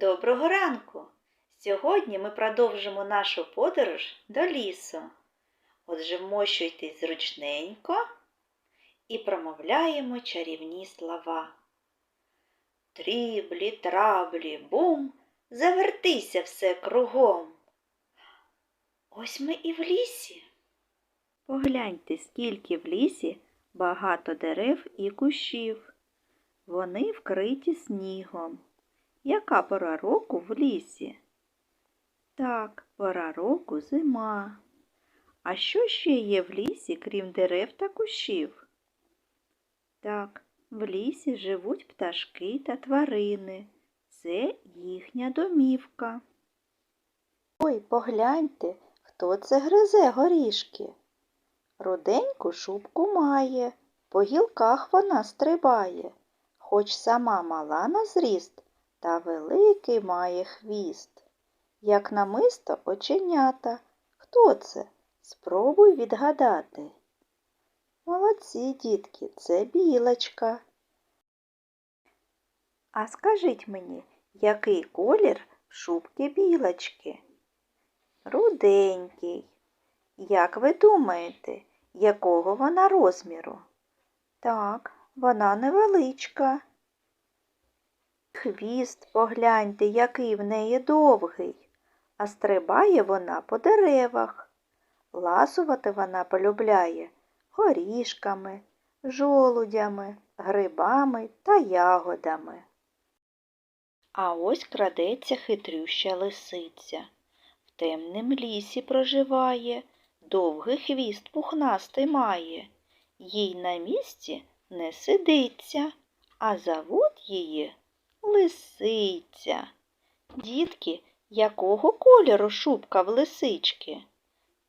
Доброго ранку! Сьогодні ми продовжимо нашу подорож до лісу. Отже, вмощуйтесь зручненько і промовляємо чарівні слова. Тріблі, траблі, бум, завертися все кругом. Ось ми і в лісі. Погляньте, скільки в лісі багато дерев і кущів. Вони вкриті снігом. Яка пора року в лісі? Так, пора року зима. А що ще є в лісі, крім дерев та кущів? Так, в лісі живуть пташки та тварини. Це їхня домівка. Ой, погляньте, хто це гризе горішки. Руденьку шубку має, по гілках вона стрибає, хоч сама мала на зріст, та великий має хвіст. Як намисто оченята. Хто це? Спробуй відгадати. Молодці, дітки, це білочка. А скажіть мені, який колір в шубки білочки? Руденький. Як ви думаєте, якого вона розміру? Так, вона невеличка. Хвіст, погляньте, який в неї довгий, а стрибає вона по деревах. Ласувати вона полюбляє горішками, жолудями, грибами та ягодами. А ось крадеться хитрюща лисиця. В темнім лісі проживає, довгий хвіст пухнастий має. Їй на місці не сидиться, а зовуть її лисиця. Дітки, якого кольору шубка в лисички?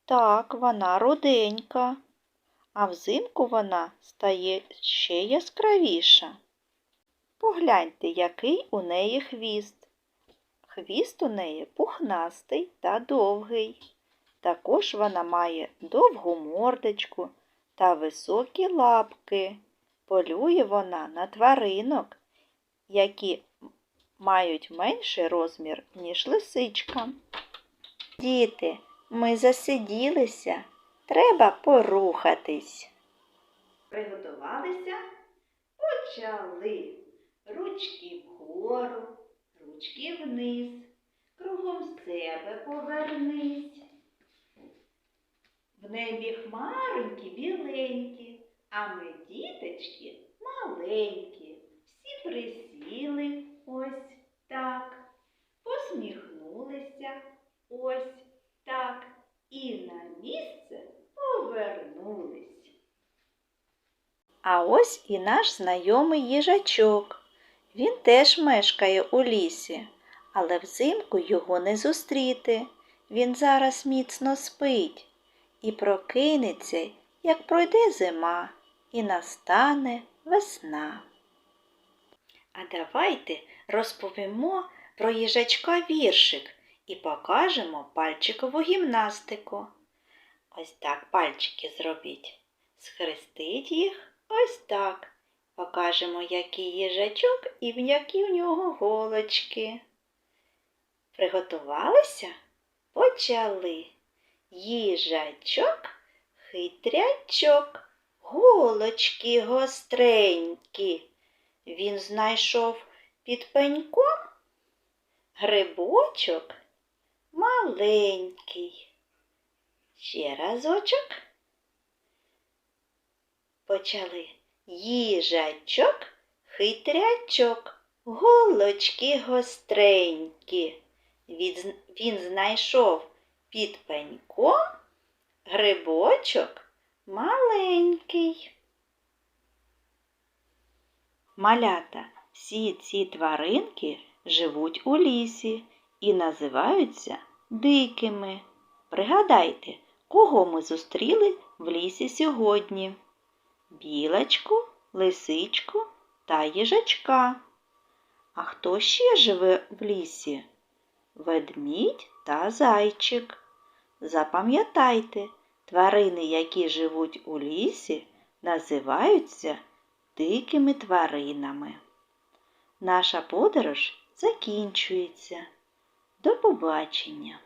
Так, вона руденька, а взимку вона стає ще яскравіша. Погляньте, який у неї хвіст. Хвіст у неї пухнастий та довгий. Також вона має довгу мордочку та високі лапки. Полює вона на тваринок, які мають менший розмір, ніж лисичка. Діти, ми засиділися, треба порухатись. Приготувалися, почали. Ручки вгору, ручки вниз, кругом себе повернись. В небі хмаронькі біленькі, а ми, діточки, маленькі. Всі присіли ось так, посміхнулися ось так і на місце повернулись. А ось і наш знайомий їжачок. Він теж мешкає у лісі, але взимку його не зустріти. Він зараз міцно спить і прокинеться, як пройде зима, і настане весна. А давайте розповімо про їжачка віршик і покажемо пальчикову гімнастику. Ось так пальчики зробіть. Схрестіть їх ось так. Покажемо, який їжачок і в які в нього голочки. Приготувалися? Почали. Їжачок, хитрячок, голочки гостренькі. Він знайшов під пеньком грибочок маленький. Ще разочок. Почали. Їжачок, хитрячок, голочки гостренькі. Він, знайшов під пеньком грибочок маленький. Малята, всі ці тваринки живуть у лісі і називаються дикими. Пригадайте, кого ми зустріли в лісі сьогодні? Білочку, лисичку та їжачка. А хто ще живе в лісі? Ведмідь та зайчик. Запам'ятайте, тварини, які живуть у лісі, називаються дикими тваринами. Наша подорож закінчується. До побачення!